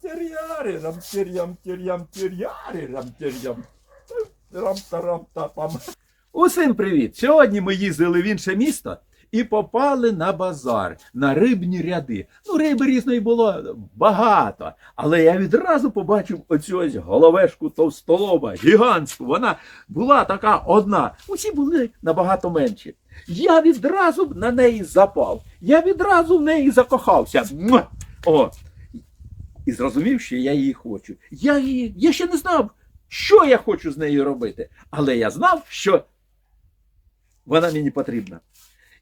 тиряри, рам тарам тапам. Усім привіт! Сьогодні ми їздили в інше місто і попали на базар, на рибні ряди. Ну, риби різної було багато. Але я відразу побачив оцю ось головешку товстолоба, гігантську. Вона була така одна. Усі були набагато менші. Я відразу на неї запав. Я відразу в неї закохався. О, і зрозумів, що я її хочу. Я її, я ще не знав, що я хочу з нею робити, але я знав, що вона мені потрібна.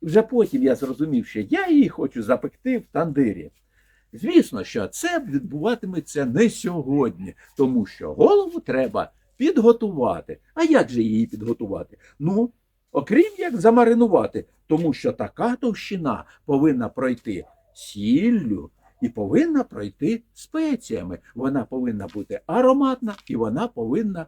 І вже потім я зрозумів, що я її хочу запекти в тандирі. Звісно, що це відбуватиметься не сьогодні, тому що голову треба підготувати. А як же її підготувати? Ну, окрім як замаринувати, тому що така товщина повинна пройти сіллю і повинна пройти спеціями. Вона повинна бути ароматна і вона повинна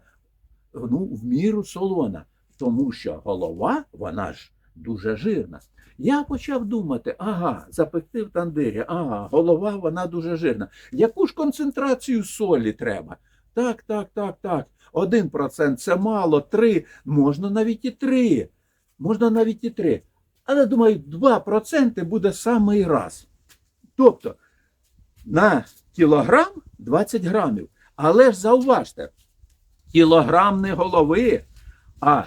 ну, в міру солона, тому що голова, вона ж дуже жирна. Я почав думати, ага, запекти в тандирі, ага, голова, вона дуже жирна. Яку ж концентрацію солі треба? Так, так, так, так. Один процент це мало, три, можна навіть і три. Можна навіть і три. Але думаю, 2% буде самий раз. Тобто на кілограм 20 грамів. Але ж зауважте, кілограм не голови, а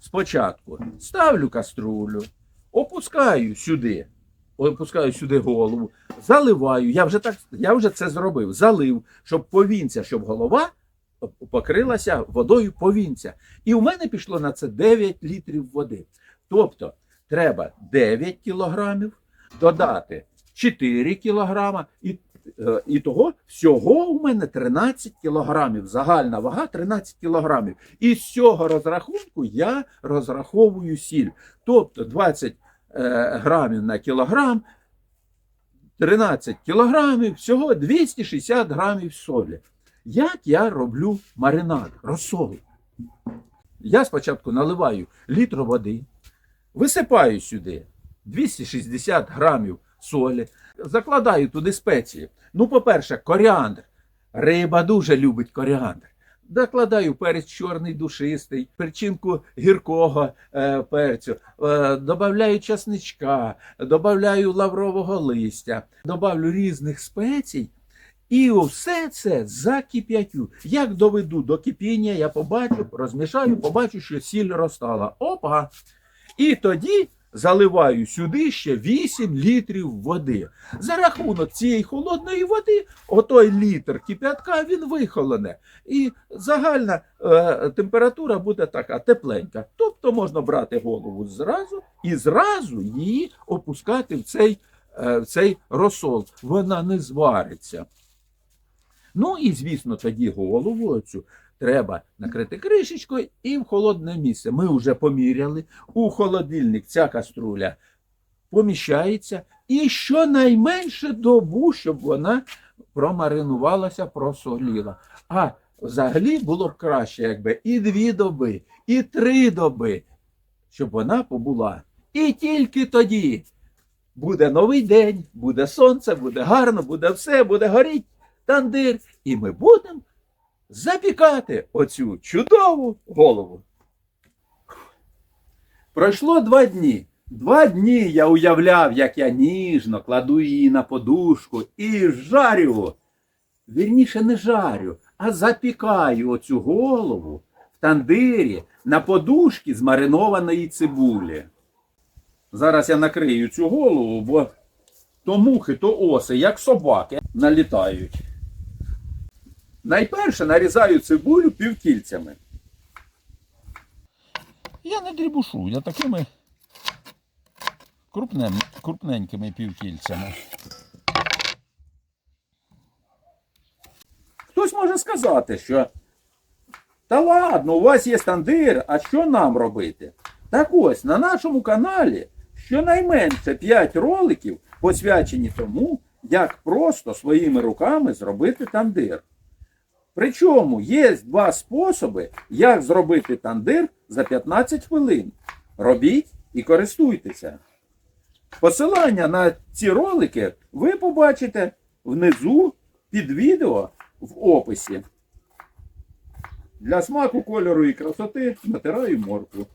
спочатку ставлю каструлю, опускаю сюди, опускаю сюди голову, заливаю. Я вже так, я вже це зробив. Залив, щоб повінця, щоб голова покрилася водою повінця. І у мене пішло на це 9 літрів води. Тобто треба 9 кілограмів додати 4 кілограма і І того всього у мене 13 кілограмів. Загальна вага 13 кілограмів. І з цього розрахунку я розраховую сіль. Тобто 20 е, грамів на кілограм, 13 кілограмів, всього 260 грамів солі. Як я роблю маринад, розсол? Я спочатку наливаю літр води, висипаю сюди 260 грамів солі, закладаю туди спеції. Ну, по-перше, коріандр. Риба дуже любить коріандр. Докладаю перець чорний душистий, перчинку гіркого е, перцю, е, додаю часничка, додаю лаврового листя, додаю різних спецій. І все це закип'ятю. Як доведу до кипіння, я побачу, розмішаю, побачу, що сіль розтала. Опа! І тоді заливаю сюди ще 8 літрів води. За рахунок цієї холодної води, отой літр кип'ятка він вихолоне. І загальна е, температура буде така тепленька. Тобто можна брати голову зразу і зразу її опускати в цей, е, в цей розсол. Вона не звариться. Ну і, звісно, тоді голову оцю треба накрити кришечкою і в холодне місце. Ми вже поміряли. У холодильник ця каструля поміщається. І щонайменше добу, щоб вона промаринувалася, просоліла. А взагалі було б краще, якби і дві доби, і три доби, щоб вона побула. І тільки тоді буде новий день, буде сонце, буде гарно, буде все, буде горіть тандир, і ми будемо запікати оцю чудову голову. Пройшло два дні. Два дні я уявляв, як я ніжно кладу її на подушку і жарю. Вірніше, не жарю, а запікаю оцю голову в тандирі на подушці з маринованої цибулі. Зараз я накрию цю голову, бо то мухи, то оси, як собаки, налітають. Найперше нарізаю цибулю півкільцями. Я не дрібушу, я такими крупнем, крупненькими півкільцями. Хтось може сказати, що та ладно, у вас є тандир, а що нам робити? Так ось на нашому каналі щонайменше 5 роликів посвячені тому, як просто своїми руками зробити тандир. Причому є два способи, як зробити тандир за 15 хвилин. Робіть і користуйтеся. Посилання на ці ролики ви побачите внизу під відео в описі. Для смаку, кольору і красоти натираю моркву.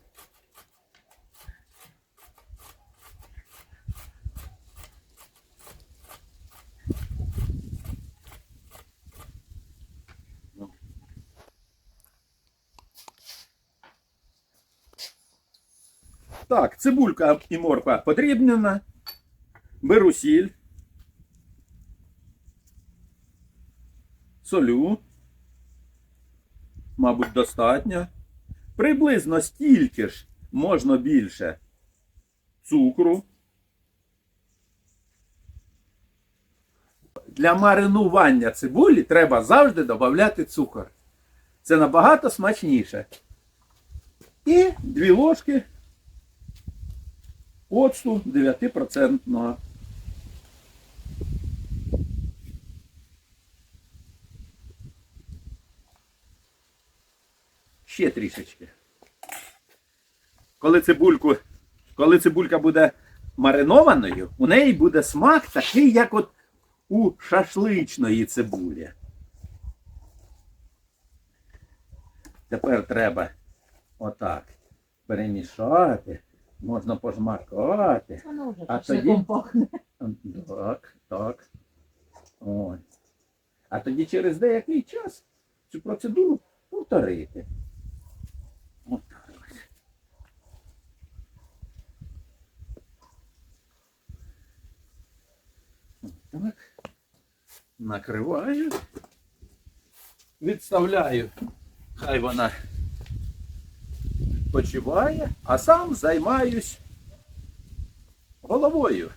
Так, цибулька і морква подрібнена. Беру сіль. Солю. Мабуть, достатньо. Приблизно стільки ж можна більше цукру. Для маринування цибулі треба завжди додати цукор. Це набагато смачніше. І дві ложки оцту 9%. Ще трішечки. Коли цибульку, коли цибулька буде маринованою, у неї буде смак такий, як от у шашличної цибулі. Тепер треба отак перемішати, можна пожмакати. Воно вже А тоді? пахне. Так, так. Ой. А тоді через деякий час цю процедуру повторити. Ось. Отак. Накриваю. Відставляю. Хай вона відпочиває, а сам займаюсь головою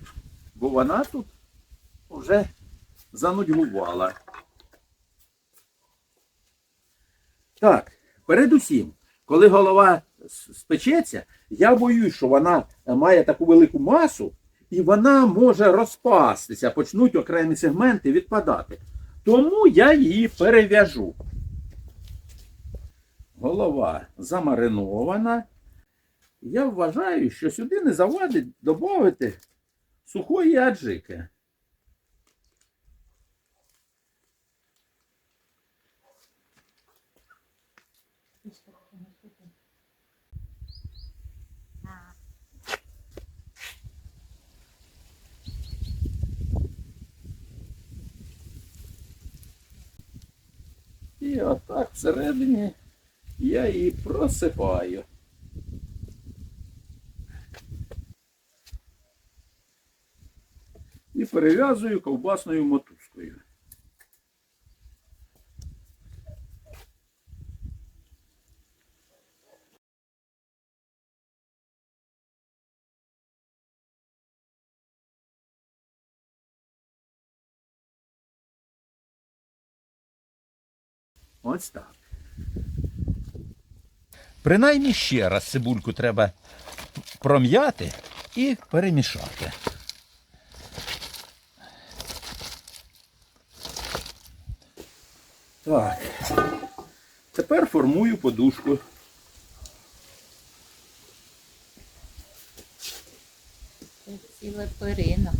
бо вона тут вже занудьгувала. Так, передусім, коли голова спечеться, я боюсь, що вона має таку велику масу, і вона може розпастися, почнуть окремі сегменти відпадати. Тому я її перев'яжу. Голова замаринована. Я вважаю, що сюди не завадить додати сухої аджики. І отак всередині я її просипаю. і перев'язую ковбасною мотузкою. Ось так. Принаймні ще раз цибульку треба пром'яти і перемішати. Так. Тепер формую подушку. Це ціле перина.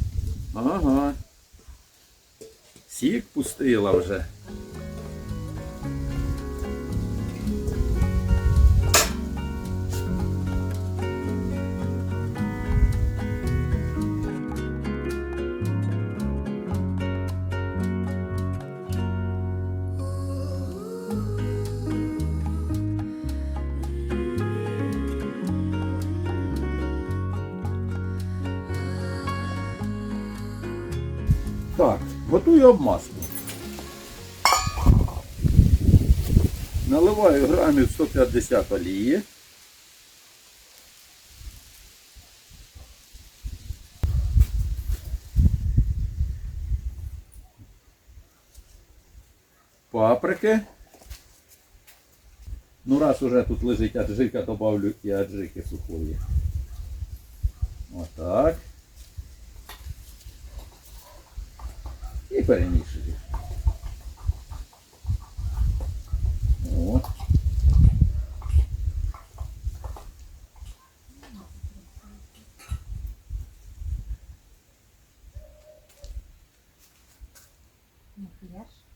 Ага. Сік пустила вже. Готую обмазку. Наливаю грамів 150 олії. Паприки. Ну, раз уже тут лежить аджика, добавлю і аджики сухої. Отак. І перемішую. О. Макіяж.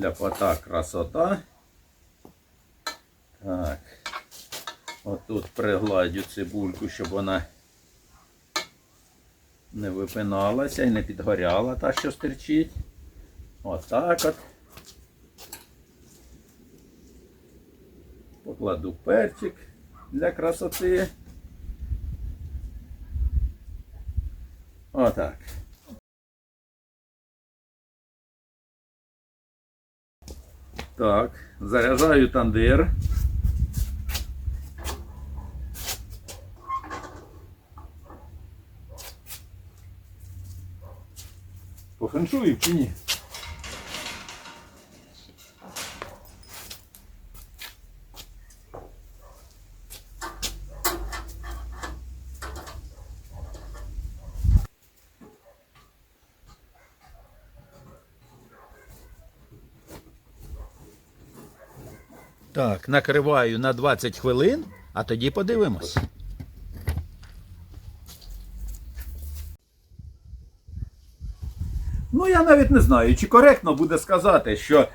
Ляпота, красота. Так. Отут пригладю цибульку, щоб вона не випиналася і не підгоряла та, що стирчить. Отак от. Покладу перчик для красоти. Отак. Так, заряджаю тандир. Пофеншую чи ні? Так, накриваю на 20 хвилин, а тоді подивимось. Ну, я навіть не знаю, чи коректно буде сказати, що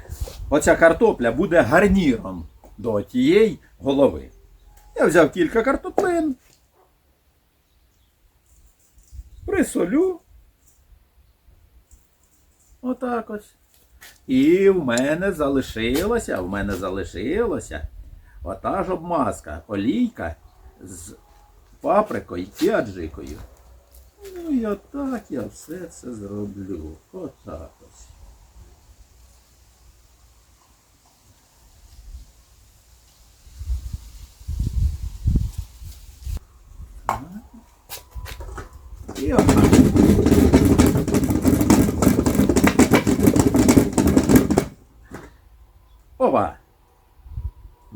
оця картопля буде гарніром до тієї голови. Я взяв кілька картоплин, присолю. Отак ось. І в мене залишилося, в мене залишилося ота ж обмазка, олійка з паприкою і аджикою. Ну і так я все це зроблю. Отак ось.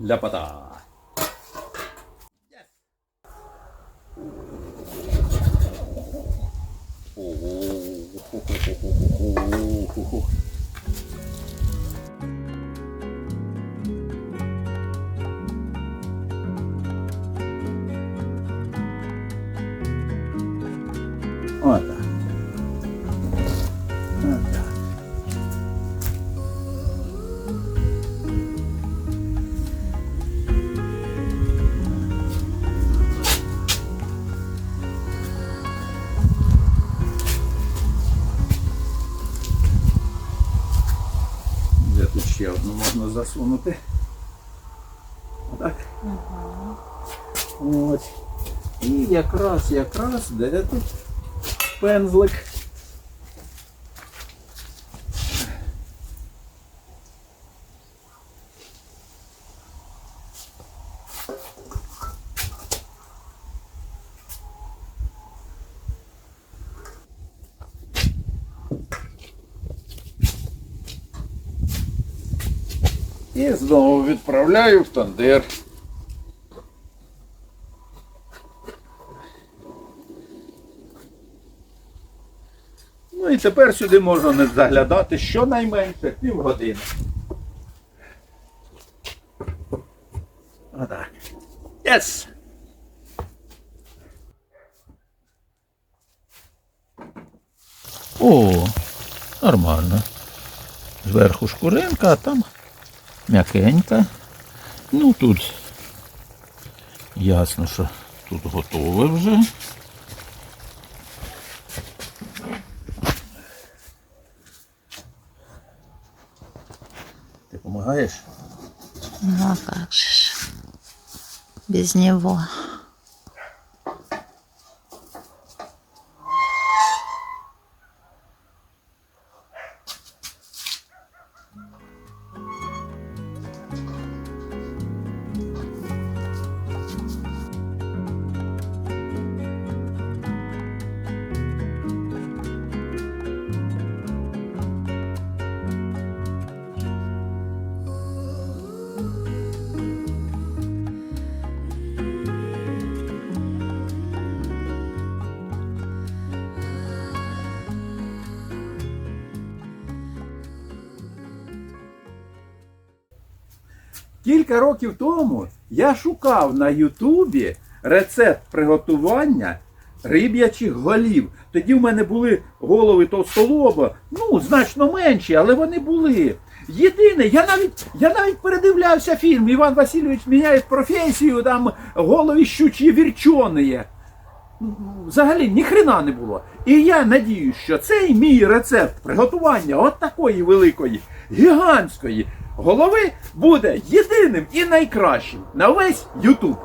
ラパタおおおおおおおおお можна засунути? Отак. От. І якраз, якраз, де тут пензлик. І знову відправляю в тандир. Ну і тепер сюди можна не заглядати щонайменше півгодини. Отак. Yes! О, нормально. Зверху шкуринка, а там м'якенька. Ну тут ясно, що тут готове вже. Ти допомагаєш? Ну а как же ж. Без него. Кілька років тому я шукав на Ютубі рецепт приготування риб'ячих голів. Тоді в мене були голови товстолоба, ну, значно менші, але вони були. єдиний. Я навіть, я навіть передивлявся фільм. Іван Васильович міняє професію, там голові щучі вірчоної. Взагалі ніхрена не було. І я надіюсь, що цей мій рецепт приготування от такої великої, гігантської голови буде єдиним і найкращим на весь Ютуб.